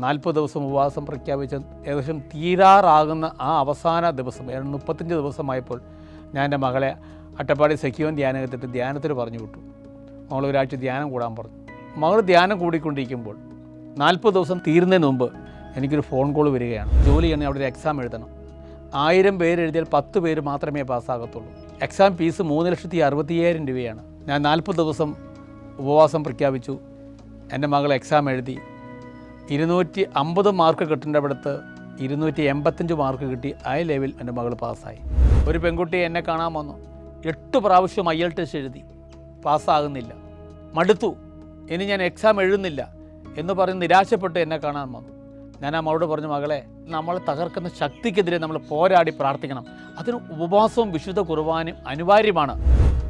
നാൽപ്പത് ദിവസം ഉപവാസം പ്രഖ്യാപിച്ച് ഏകദേശം തീരാറാകുന്ന ആ അവസാന ദിവസം ഏതാണ്ട് മുപ്പത്തഞ്ച് ദിവസമായപ്പോൾ ഞാൻ എന്റെ മകളെ അട്ടപ്പാടി സഖ്യവൻ ധ്യാനകത്തിട്ട് ധ്യാനത്തിൽ പറഞ്ഞു വിട്ടു. മകൾ ഒരാഴ്ച ധ്യാനം കൂടാൻ പറഞ്ഞു. മകൾ ധ്യാനം കൂടിക്കൊണ്ടിരിക്കുമ്പോൾ നാൽപ്പത് ദിവസം തീരുന്നതിന് മുമ്പ് എനിക്കൊരു ഫോൺ കോൾ വരികയാണ്. ജോലി ചെയ്യണമെങ്കിൽ അവിടെ ഒരു എക്സാം എഴുതണം. ആയിരം പേര് എഴുതിയാൽ പത്ത് പേര് മാത്രമേ പാസ്സാകത്തുള്ളൂ. എക്സാം ഫീസ് മൂന്ന് ലക്ഷത്തി അറുപത്തിയ്യായിരം രൂപയാണ്. ഞാൻ നാൽപ്പത് ദിവസം ഉപവാസം പ്രഖ്യാപിച്ചു. എന്റെ മകൾ എക്സാം എഴുതി ഇരുന്നൂറ്റി അമ്പത് മാർക്ക് കിട്ടേണ്ട അടുത്ത് ഇരുന്നൂറ്റി എൺപത്തഞ്ച് മാർക്ക് കിട്ടി ഐ ലെവൽ എന്റെ മകൾ പാസ്സായി. ഒരു പെൺകുട്ടി എന്നെ കാണാൻ വന്നു. എട്ട് പ്രാവശ്യം ഐ എൽ ടെസ്റ്റ് എഴുതി. പാസ്സാകുന്നില്ല. മടുത്തു. ഇനി ഞാൻ എക്സാം എഴുതുന്നില്ല എന്ന് പറഞ്ഞ് നിരാശപ്പെട്ട് എന്നെ കാണാൻ വന്നു. ഞാൻ മകളോട് പറഞ്ഞു മകളെ നമ്മൾ തകർക്കുന്ന ശക്തിക്കെതിരെ നമ്മൾ പോരാടി പ്രാർത്ഥിക്കണം. അതിന് ഉപവാസവും വിശുദ്ധ കുർബാനയും അനിവാര്യമാണ്.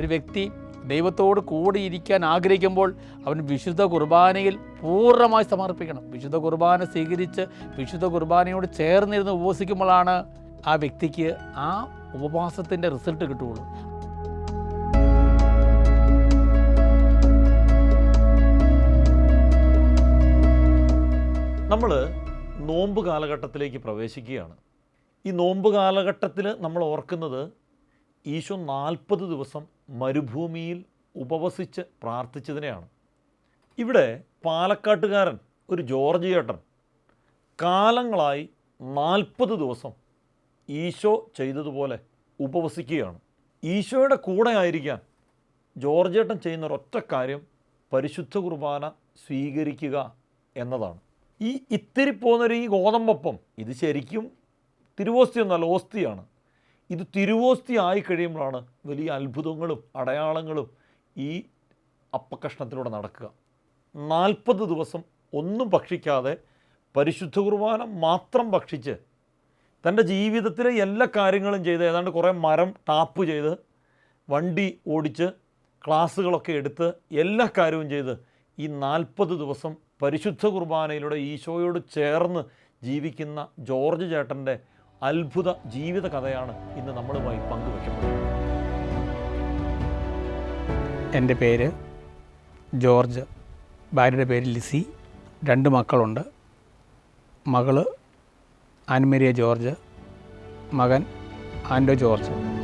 ഒരു വ്യക്തി ദൈവത്തോട് കൂടിയിരിക്കാൻ ആഗ്രഹിക്കുമ്പോൾ അവൻ വിശുദ്ധ കുർബാനയിൽ പൂർണമായി സമർപ്പിക്കണം. വിശുദ്ധ കുർബാന സ്വീകരിച്ച് വിശുദ്ധ കുർബാനയോട് ചേർന്നിരുന്ന് ഉപവസിക്കുമ്പോഴാണ് ആ വ്യക്തിക്ക് ആ ഉപവാസത്തിന്റെ റിസൾട്ട് കിട്ടുകയുള്ളൂ. നമ്മൾ നോമ്പ് കാലഘട്ടത്തിലേക്ക് പ്രവേശിക്കുകയാണ്. ഈ നോമ്പ് കാലഘട്ടത്തിൽ നമ്മൾ ഓർക്കുന്നത് ഈശോ നാൽപ്പത് ദിവസം മരുഭൂമിയിൽ ഉപവസിച്ച് പ്രാർത്ഥിച്ചതിനെയാണ്. ഇവിടെ പാലക്കാട്ടുകാരൻ ഒരു ജോർജ് ചേട്ടൻ കാലങ്ങളായി നാൽപ്പത് ദിവസം ഈശോ ചെയ്തതുപോലെ ഉപവസിക്കുകയാണ്. ഈശോയുടെ കൂടെ ആയിരിക്കാൻ ജോർജ് ചേട്ടൻ ചെയ്യുന്ന ഒരൊറ്റ കാര്യം പരിശുദ്ധ കുർബാന സ്വീകരിക്കുക എന്നതാണ്. ഈ ഇത്തിരി പോകുന്നൊരു ഈ ഗോതമ്പപ്പം ഇത് ശരിക്കും തിരുവോസ്തിയൊന്നല്ല ഓസ്തിയാണ്. ഇത് തിരുവോസ്തി ആയി കഴിയുമ്പോഴാണ് വലിയ അത്ഭുതങ്ങളും അടയാളങ്ങളും ഈ അപ്പകഷ്ണത്തിലൂടെ നടക്കുക. നാൽപ്പത് ദിവസം ഒന്നും ഭക്ഷിക്കാതെ പരിശുദ്ധ കുർബാന മാത്രം ഭക്ഷിച്ച് തന്റെ ജീവിതത്തിലെ എല്ലാ കാര്യങ്ങളും ചെയ്ത് ഏതാണ്ട് കുറേ മരം ടാപ്പ് ചെയ്ത് വണ്ടി ഓടിച്ച് ക്ലാസ്സുകളൊക്കെ എടുത്ത് എല്ലാ കാര്യവും ചെയ്ത് ഈ നാൽപ്പത് ദിവസം പരിശുദ്ധ കുർബാനയിലൂടെ ഈശോയോട് ചേർന്ന് ജീവിക്കുന്ന ജോർജ് ചേട്ടന്റെ അത്ഭുത ജീവിത കഥയാണ് ഇന്ന് നമ്മളുമായി പങ്കുവയ്ക്കപ്പെടുന്നത് എന്റെ പേര് ജോർജ്. ഭാര്യയുടെ പേര് ലിസി. രണ്ട് മക്കളുണ്ട്. മകൾ ആൻമേരിയ ജോർജ് മകൻ ആൻഡോ ജോർജ്.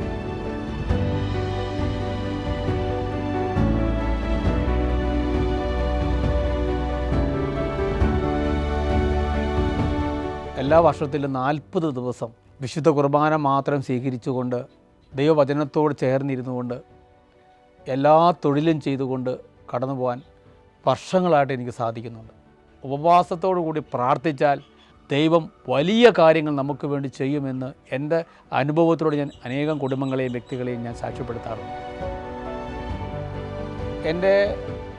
എല്ലാ വർഷത്തിലും നാൽപ്പത് ദിവസം വിശുദ്ധ കുർബാന മാത്രം സ്വീകരിച്ചുകൊണ്ട് ദൈവവചനത്തോട് ചേർന്നിരുന്നു കൊണ്ട് എല്ലാ തൊഴിലും ചെയ്തുകൊണ്ട് കടന്നു പോകാൻ വർഷങ്ങളായിട്ട് എനിക്ക് സാധിക്കുന്നുണ്ട്. ഉപവാസത്തോടു കൂടി പ്രാർത്ഥിച്ചാൽ ദൈവം വലിയ കാര്യങ്ങൾ നമുക്ക് വേണ്ടി ചെയ്യുമെന്ന് എന്റെ അനുഭവത്തിലൂടെ ഞാൻ അനേകം കുടുംബങ്ങളെയും വ്യക്തികളെയും ഞാൻ സാക്ഷ്യപ്പെടുത്താറുണ്ട്. എന്റെ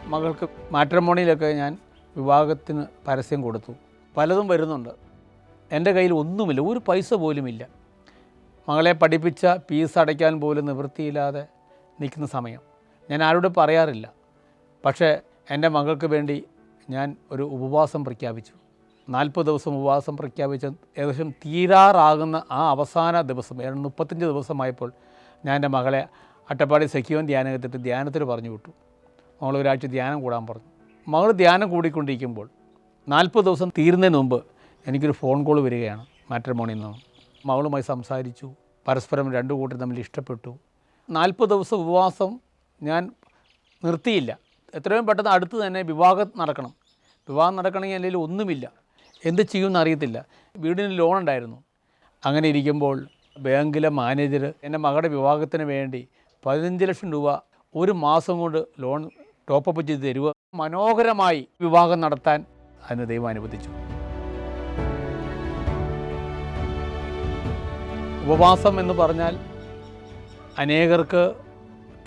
മകൾക്ക് മാട്രിമോണിയിലൊക്കെ ഞാൻ വിവാഹത്തിന് പരസ്യം കൊടുത്തു. പലതും വരുന്നുണ്ട്. എന്റെ കയ്യിൽ ഒന്നുമില്ല ഒരു പൈസ പോലുമില്ല മകളെ പഠിപ്പിച്ച ഫീസ് അടയ്ക്കാൻ പോലും നിവൃത്തിയില്ലാതെ നിൽക്കുന്ന സമയം. ഞാൻ ആരോടും പറയാറില്ല. പക്ഷേ എന്റെ മകൾക്ക് വേണ്ടി ഞാൻ ഒരു ഉപവാസം പ്രഖ്യാപിച്ചു. നാൽപ്പത് ദിവസം ഉപവാസം പ്രഖ്യാപിച്ച ഏകദേശം തീരാറാകുന്ന ആ അവസാന ദിവസം ഏതാണ്ട് മുപ്പത്തഞ്ച് ദിവസമായപ്പോൾ ഞാൻ എന്റെ മകളെ അട്ടപ്പാടി സഖിയോൻ ധ്യാനകത്തിട്ട് ധ്യാനത്തിൽ പറഞ്ഞു വിട്ടു. മകൾ ഒരാഴ്ച ധ്യാനം കൂടാൻ പറഞ്ഞു. മകൾ ധ്യാനം കൂടിക്കൊണ്ടിരിക്കുമ്പോൾ നാൽപ്പത് ദിവസം തീരുന്നതിന് മുമ്പ് എനിക്കൊരു ഫോൺ കോൾ വരികയാണ് മാട്രിമോണിയിൽ നിന്ന്. മകളുമായി സംസാരിച്ചു. പരസ്പരം രണ്ടു കൂട്ടർ തമ്മിൽ ഇഷ്ടപ്പെട്ടു. നാൽപ്പത് ദിവസം ഉപവാസം ഞാൻ നിർത്തിയില്ല. എത്രയും പെട്ടെന്ന് അടുത്ത് തന്നെ വിവാഹം നടക്കണം. വിവാഹം നടക്കണമെങ്കിൽ അല്ലെങ്കിൽ ഒന്നുമില്ല. എന്ത് ചെയ്യുമെന്ന് അറിയത്തില്ല. വീടിന് ലോൺ ഉണ്ടായിരുന്നു. അങ്ങനെ ഇരിക്കുമ്പോൾ ബാങ്കിലെ മാനേജർ എന്റെ മകളുടെ വിവാഹത്തിന് വേണ്ടി പതിനഞ്ച് ലക്ഷം രൂപ ഒരു മാസം കൊണ്ട് ലോൺ ടോപ്പപ്പ് ചെയ്ത് തരുക മനോഹരമായി വിവാഹം നടത്താൻ അതിന് ദൈവം അനുവദിച്ചു. ഉപവാസം എന്ന് പറഞ്ഞാൽ അനേകർക്ക്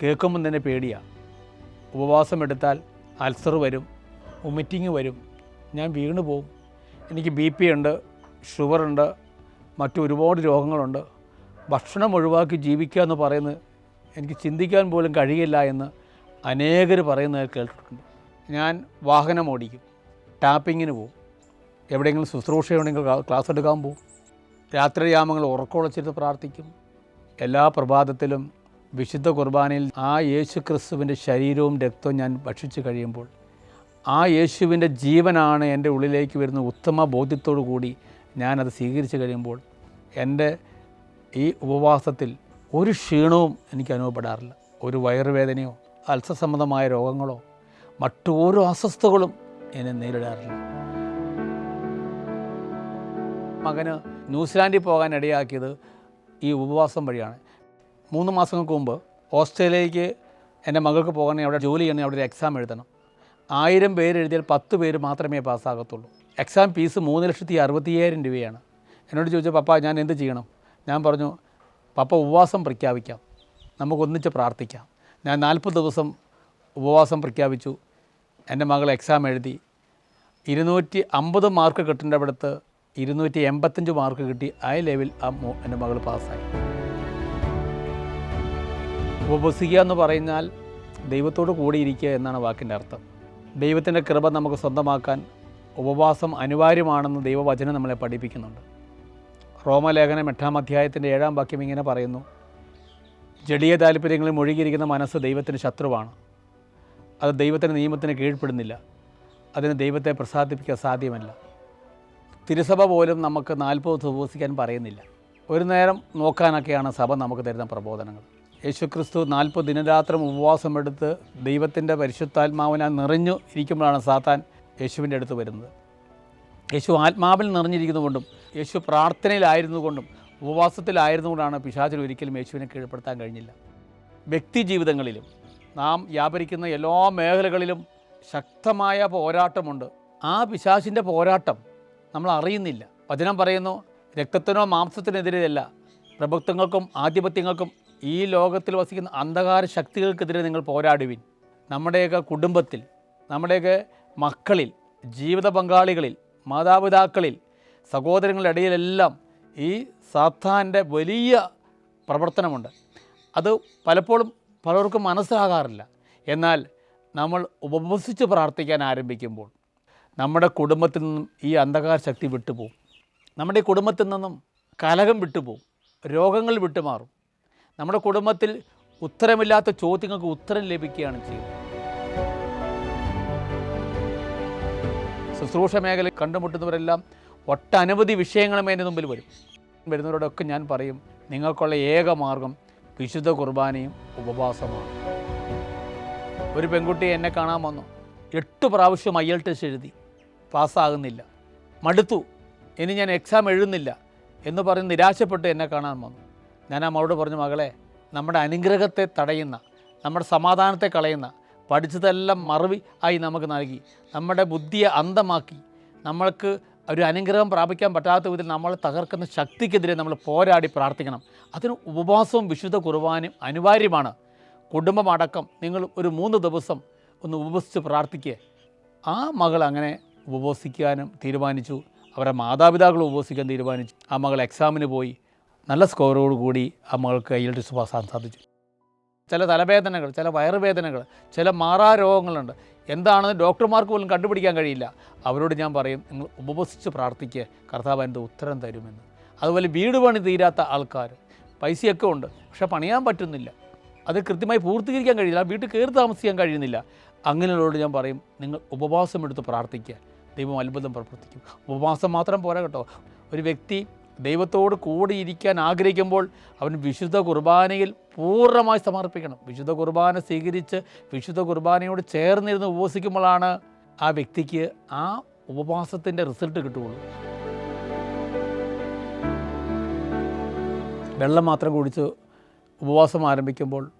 കേൾക്കുമ്പം തന്നെ പേടിയാണ് ഉപവാസം എടുത്താൽ അൾസർ വരും വൊമിറ്റിങ് വരും ഞാൻ വീണു പോവും. എനിക്ക് ബി പി ഉണ്ട് ഷുഗറുണ്ട് മറ്റു ഒരുപാട് രോഗങ്ങളുണ്ട്. ഭക്ഷണം ഒഴിവാക്കി ജീവിക്കുക എന്ന് പറയുന്നത് എനിക്ക് ചിന്തിക്കാൻ പോലും കഴിയില്ല എന്ന് അനേകർ പറയുന്നത് കേട്ടിട്ടുണ്ട്. ഞാൻ വാഹനം ഓടിക്കും ടാപ്പിങ്ങിന് പോവും. എവിടെയെങ്കിലും ശുശ്രൂഷയുണ്ടെങ്കിൽ ക്ലാ- ക്ലാസ് എടുക്കാൻ പോവും. രാത്രിയാമങ്ങൾ ഉറക്കമുളച്ചിരുന്ന് പ്രാർത്ഥിക്കും. എല്ലാ പ്രഭാതത്തിലും വിശുദ്ധ കുർബാനയിൽ ആ യേശു ക്രിസ്തുവിന്റെ ശരീരവും രക്തവും ഞാൻ ഭക്ഷിച്ചു കഴിയുമ്പോൾ ആ യേശുവിന്റെ ജീവനാണ് എന്റെ ഉള്ളിലേക്ക് വരുന്ന ഉത്തമ ബോധ്യത്തോടു കൂടി ഞാനത് സ്വീകരിച്ചു കഴിയുമ്പോൾ എന്റെ ഈ ഉപവാസത്തിൽ ഒരു ക്ഷീണവും എനിക്ക് അനുഭവപ്പെടാറില്ല. ഒരു വയറുവേദനയോ അൽസസംബന്ധമായ രോഗങ്ങളോ മറ്റോരോ അസ്വസ്ഥകളും എന്നെ നേരിടാറില്ല. മകന് ന്യൂസിലാൻഡിൽ പോകാൻ ഇടയാക്കിയത് ഈ ഉപവാസം വഴിയാണ്. മൂന്ന് മാസങ്ങൾക്ക് മുമ്പ് ഓസ്ട്രേലിയയിലേക്ക് എന്റെ മകൾക്ക് പോകാൻ അവിടെ ജോലി ചെയ്യണമെങ്കിൽ അവിടെ ഒരു എക്സാം എഴുതണം. ആയിരം പേര് എഴുതിയാൽ പത്ത് പേര് മാത്രമേ പാസ്സാകത്തുള്ളൂ. എക്സാം ഫീസ് മൂന്ന് ലക്ഷത്തി അറുപത്തിയ്യായിരം രൂപയാണ്. എന്നോട് ചോദിച്ചു പപ്പ ഞാൻ എന്ത് ചെയ്യണം? ഞാൻ പറഞ്ഞു പപ്പ ഉപവാസം പ്രഖ്യാപിക്കാം. നമുക്കൊന്നിച്ച് പ്രാർത്ഥിക്കാം. ഞാൻ നാൽപ്പത് ദിവസം ഉപവാസം പ്രഖ്യാപിച്ചു. എന്റെ മകൾ എക്സാം എഴുതി. ഇരുന്നൂറ്റി അമ്പത് മാർക്ക് കിട്ടേണ്ടവിടത്ത് ഇരുന്നൂറ്റി എൺപത്തഞ്ച് മാർക്ക് കിട്ടി ആ ലെവൽ ആ എന്റെ മകൾ പാസ്സായി. ഉപസിക്കുക എന്ന് പറഞ്ഞാൽ ദൈവത്തോട് കൂടിയിരിക്കുക എന്നാണ് വാക്കിന്റെ അർത്ഥം. ദൈവത്തിന്റെ കൃപ നമുക്ക് സ്വന്തമാക്കാൻ ഉപവാസം അനിവാര്യമാണെന്ന് ദൈവവചനം നമ്മളെ പഠിപ്പിക്കുന്നുണ്ട്. റോമലേഖനം എട്ടാം അധ്യായത്തിന്റെ ഏഴാം വാക്യം ഇങ്ങനെ പറയുന്നു ജഡീയ താല്പര്യങ്ങളിൽ മുഴുകിയിരിക്കുന്ന മനസ്സ് ദൈവത്തിന് ശത്രുവാണ്. അത് ദൈവത്തിന്റെ നിയമത്തിന് കീഴ്പ്പെടുന്നില്ല. അതിന് ദൈവത്തെ പ്രസാദിപ്പിക്കാൻ സാധ്യമല്ല. തിരുസഭ പോലും നമുക്ക് നാൽപ്പത് ദിവസിക്കാൻ പറയുന്നില്ല. ഒരു നേരം നോക്കാനൊക്കെയാണ് സഭ നമുക്ക് തരുന്ന പ്രബോധനങ്ങൾ. യേശുക്രിസ്തു നാൽപ്പത് ദിനരാത്രം ഉപവാസം എടുത്ത് ദൈവത്തിന്റെ പരിശുദ്ധാത്മാവിനാൽ നിറഞ്ഞു ഇരിക്കുമ്പോഴാണ് സാത്താൻ യേശുവിന്റെ അടുത്ത് വരുന്നത്. യേശു ആത്മാവിൽ നിറഞ്ഞിരിക്കുന്നതുകൊണ്ടും യേശു പ്രാർത്ഥനയിലായിരുന്നുകൊണ്ടും ഉപവാസത്തിലായിരുന്നുകൊണ്ടാണ് പിശാചിൽ ഒരിക്കലും യേശുവിനെ കീഴ്പ്പെടുത്താൻ കഴിഞ്ഞില്ല. വ്യക്തി ജീവിതങ്ങളിലും നാം വ്യാപരിക്കുന്ന എല്ലാ മേഖലകളിലും ശക്തമായ പോരാട്ടമുണ്ട്. ആ പിശാചിന്റെ പോരാട്ടം നമ്മൾ അറിയുന്നില്ല വചനം പറയുന്നു രക്തത്തിനോ മാംസത്തിനെതിരെയല്ല. പ്രഭുത്വങ്ങൾക്കും ആധിപത്യങ്ങൾക്കും ഈ ലോകത്തിൽ വസിക്കുന്ന അന്ധകാര ശക്തികൾക്കെതിരെ നിങ്ങൾ പോരാടുവിൻ. നമ്മുടെയൊക്കെ കുടുംബത്തിൽ നമ്മുടെയൊക്കെ മക്കളിൽ ജീവിത പങ്കാളികളിൽ മാതാപിതാക്കളിൽ സഹോദരങ്ങളുടെ ഇടയിലെല്ലാം ഈ സാത്താന്റെ വലിയ പ്രവർത്തനമുണ്ട്. അത് പലപ്പോഴും പലർക്കും മനസ്സിലാകാറില്ല. എന്നാൽ നമ്മൾ ഉപവസിച്ച് പ്രാർത്ഥിക്കാൻ ആരംഭിക്കുമ്പോൾ നമ്മുടെ കുടുംബത്തിൽ നിന്നും ഈ അന്ധകാര ശക്തി വിട്ടുപോകും. നമ്മുടെ ഈ കുടുംബത്തിൽ നിന്നും കലകം വിട്ടുപോകും. രോഗങ്ങൾ വിട്ടുമാറും. നമ്മുടെ കുടുംബത്തിൽ ഉത്തരമില്ലാത്ത ചോദ്യങ്ങൾക്ക് ഉത്തരം ലഭിക്കുകയാണ് ചെയ്യുന്നത്. ശുശ്രൂഷ മേഖലയിൽ കണ്ടുമുട്ടുന്നവരെല്ലാം ഒട്ടനവധി വിഷയങ്ങളും എന്റെ മുമ്പിൽ വരും. വരുന്നവരോടൊക്കെ ഞാൻ പറയും നിങ്ങൾക്കുള്ള ഏക മാർഗം വിശുദ്ധ കുർബാനയും ഉപവാസമാണ്. ഒരു പെൺകുട്ടി എന്നെ കാണാൻ വന്നു. എട്ട് പ്രാവശ്യം ഐ എൽ ടെസ്റ്റ് എഴുതി. പാസ്സാകുന്നില്ല. മടുത്തു. ഇനി ഞാൻ എക്സാം എഴുതുന്നില്ല എന്ന് പറഞ്ഞ് നിരാശപ്പെട്ട് എന്നെ കാണാൻ വന്നു. ഞാൻ മകളോട് പറഞ്ഞു മകളെ നമ്മുടെ അനുഗ്രഹത്തെ തടയുന്ന നമ്മുടെ സമാധാനത്തെ കളയുന്ന പഠിച്ചതെല്ലാം മറവി ആയി നമുക്ക് നൽകി. നമ്മുടെ ബുദ്ധിയെ അന്തമാക്കി. നമ്മൾക്ക് ഒരു അനുഗ്രഹം പ്രാപിക്കാൻ പറ്റാത്ത വിധത്തിൽ നമ്മളെ തകർക്കുന്ന ശക്തിക്കെതിരെ നമ്മൾ പോരാടി പ്രാർത്ഥിക്കണം. അതിന് ഉപവാസവും വിശുദ്ധ കുർബാനയും അനിവാര്യമാണ്. കുടുംബമടക്കം നിങ്ങൾ ഒരു മൂന്ന് ദിവസം ഒന്ന് ഉപവസിച്ച് പ്രാർത്ഥിക്കുക ആ മകൾ അങ്ങനെ ഉപവസിക്കാനും തീരുമാനിച്ചു. അവരുടെ മാതാപിതാക്കൾ ഉപവസിക്കാൻ തീരുമാനിച്ചു. ആ മകൾ എക്സാമിന് പോയി. നല്ല സ്കോറോട് കൂടി ആ മകൾക്ക് ഐ എൽ ടി പാസ്സാൻ സാധിച്ചു. ചില തലവേദനകൾ ചില വയറുവേദനകൾ ചില മാറാ രോഗങ്ങളുണ്ട്. എന്താണെന്ന് ഡോക്ടർമാർക്ക് പോലും കണ്ടുപിടിക്കാൻ കഴിയില്ല. അവരോട് ഞാൻ പറയും നിങ്ങൾ ഉപവസിച്ച് പ്രാർത്ഥിക്കുക കർത്താവ് എന്റെ ഉത്തരം തരുമെന്ന്. അതുപോലെ വീട് പണി തീരാത്ത ആൾക്കാർ പൈസയൊക്കെ ഉണ്ട് പക്ഷെ പണിയാൻ പറ്റുന്നില്ല. അത് കൃത്യമായി പൂർത്തീകരിക്കാൻ കഴിയില്ല. വീട്ടിൽ കയറി താമസിക്കാൻ കഴിയുന്നില്ല. അങ്ങനെയുള്ളവരോട് ഞാൻ പറയും നിങ്ങൾ ഉപവാസം എടുത്ത് പ്രാർത്ഥിക്കുക ദൈവം അത്ഭുതം പ്രവർത്തിക്കും. ഉപവാസം മാത്രം പോരാ കേട്ടോ. ഒരു വ്യക്തി ദൈവത്തോട് കൂടി ഇരിക്കാൻ ആഗ്രഹിക്കുമ്പോൾ അവൻ വിശുദ്ധ കുർബാനയിൽ പൂർണമായി സമർപ്പിക്കണം. വിശുദ്ധ കുർബാന സ്വീകരിച്ച് വിശുദ്ധ കുർബാനയോട് ചേർന്നിരുന്ന് ഉപവസിക്കുമ്പോഴാണ് ആ വ്യക്തിക്ക് ആ ഉപവാസത്തിന്റെ റിസൾട്ട് കിട്ടുകയുള്ളൂ. വെള്ളം മാത്രം കുടിച്ച് ഉപവാസം ആരംഭിക്കുമ്പോൾ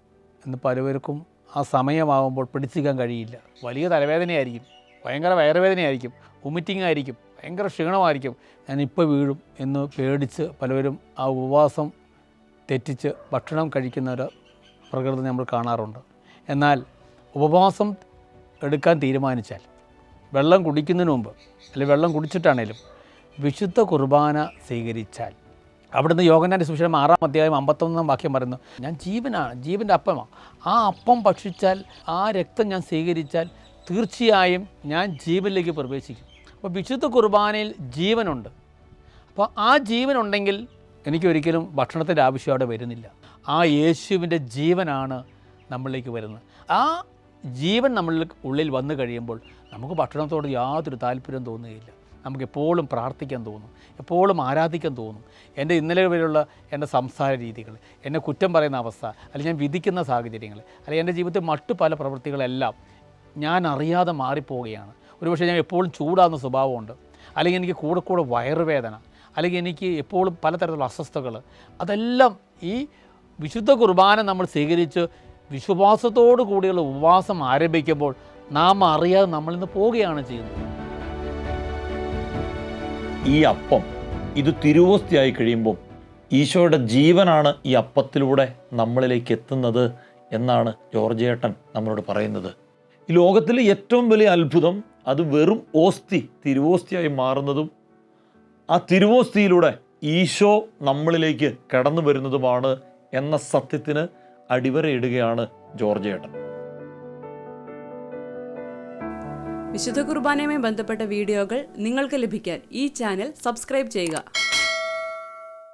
ഇന്ന് പലവർക്കും ആ സമയമാകുമ്പോൾ പിടിച്ചിരിക്കാൻ കഴിയില്ല. വലിയ തലവേദനയായിരിക്കും. ഭയങ്കര വയറുവേദനയായിരിക്കും വൊമിറ്റിംഗ് ആയിരിക്കും ഭയങ്കര ക്ഷീണമായിരിക്കും. ഞാനിപ്പോൾ വീഴും എന്ന് പേടിച്ച് പലവരും ആ ഉപവാസം തെറ്റിച്ച് ഭക്ഷണം കഴിക്കുന്ന ഒരു പ്രകൃതി നമ്മൾ കാണാറുണ്ട്. എന്നാൽ ഉപവാസം എടുക്കാൻ തീരുമാനിച്ചാൽ വെള്ളം കുടിക്കുന്നതിന് മുമ്പ് അല്ലെങ്കിൽ വെള്ളം കുടിച്ചിട്ടാണേലും വിശുദ്ധ കുർബാന സ്വീകരിച്ചാൽ അവിടുന്ന് യോഗനാന്റെ സുവിശേഷം ആറാം അധ്യായം അമ്പത്തൊന്നാം വാക്യം പറയുന്നു ഞാൻ ജീവനാണ് ജീവന്റെ അപ്പമാണ് ആ അപ്പം ഭക്ഷിച്ചാൽ ആ രക്തം ഞാൻ സ്വീകരിച്ചാൽ തീർച്ചയായും ഞാൻ ജീവനിലേക്ക് പ്രവേശിക്കും. അപ്പോൾ വിശുദ്ധ കുർബാനയിൽ ജീവനുണ്ട്. അപ്പോൾ ആ ജീവനുണ്ടെങ്കിൽ എനിക്കൊരിക്കലും ഭക്ഷണത്തിന്റെ ആവശ്യം അവിടെ വരുന്നില്ല. ആ യേശുവിന്റെ ജീവനാണ് നമ്മളിലേക്ക് വരുന്നത്. ആ ജീവൻ നമ്മളിൽ ഉള്ളിൽ വന്നു കഴിയുമ്പോൾ നമുക്ക് ഭക്ഷണത്തോട് യാതൊരു താല്പര്യം തോന്നുകയില്ല. നമുക്ക് എപ്പോഴും പ്രാർത്ഥിക്കാൻ തോന്നും. എപ്പോഴും ആരാധിക്കാൻ തോന്നും. എന്റെ ഇന്നലെ വരെയുള്ള എന്റെ സംസാര രീതികൾ എന്നെ കുറ്റം പറയുന്ന അവസ്ഥ അല്ലെങ്കിൽ ഞാൻ വിധിക്കുന്ന സാഹചര്യങ്ങൾ അല്ലെങ്കിൽ എന്റെ ജീവിതത്തിൽ മറ്റു പല പ്രവൃത്തികളെല്ലാം ഞാൻ അറിയാതെ മാറിപ്പോവുകയാണ്. ഒരുപക്ഷെ ഞാൻ എപ്പോഴും ചൂടാകുന്ന സ്വഭാവമുണ്ട്. അല്ലെങ്കിൽ എനിക്ക് കൂടെ കൂടെ വയറുവേദന അല്ലെങ്കിൽ എനിക്ക് എപ്പോഴും പലതരത്തിലുള്ള അസ്വസ്ഥകൾ അതെല്ലാം ഈ വിശുദ്ധ കുർബാന നമ്മൾ സ്വീകരിച്ച് വിശ്വാസത്തോടു കൂടിയുള്ള ഉപവാസം ആരംഭിക്കുമ്പോൾ നാം അറിയാതെ നമ്മളിൽ നിന്ന് പോവുകയാണ് ചെയ്യുന്നത്. ഈ അപ്പം ഇത് തിരുവോസ്തിയായി കഴിയുമ്പോൾ ഈശോയുടെ ജീവനാണ് ഈ അപ്പത്തിലൂടെ നമ്മളിലേക്ക് എത്തുന്നത് എന്നാണ് ജോർജ് ഏട്ടൻ നമ്മളോട് പറയുന്നത്. ഈ ലോകത്തിലെ ഏറ്റവും വലിയ അത്ഭുതം അത് വെറും ഓസ്തി തിരുവോസ്തിയായി മാറുന്നതും ആ തിരുവോസ്തിയിലൂടെ ഈശോ നമ്മളിലേക്ക് കടന്നു വരുന്നതുമാണ് എന്ന സത്യത്തിന് അടിവരയിടുകയാണ് ജോർജ് ഏട്ടൻ വിശുദ്ധ കുർബാനയുമായി ബന്ധപ്പെട്ട വീഡിയോകൾ നിങ്ങൾക്ക് ലഭിക്കാൻ ഈ ചാനൽ സബ്സ്ക്രൈബ് ചെയ്യുക.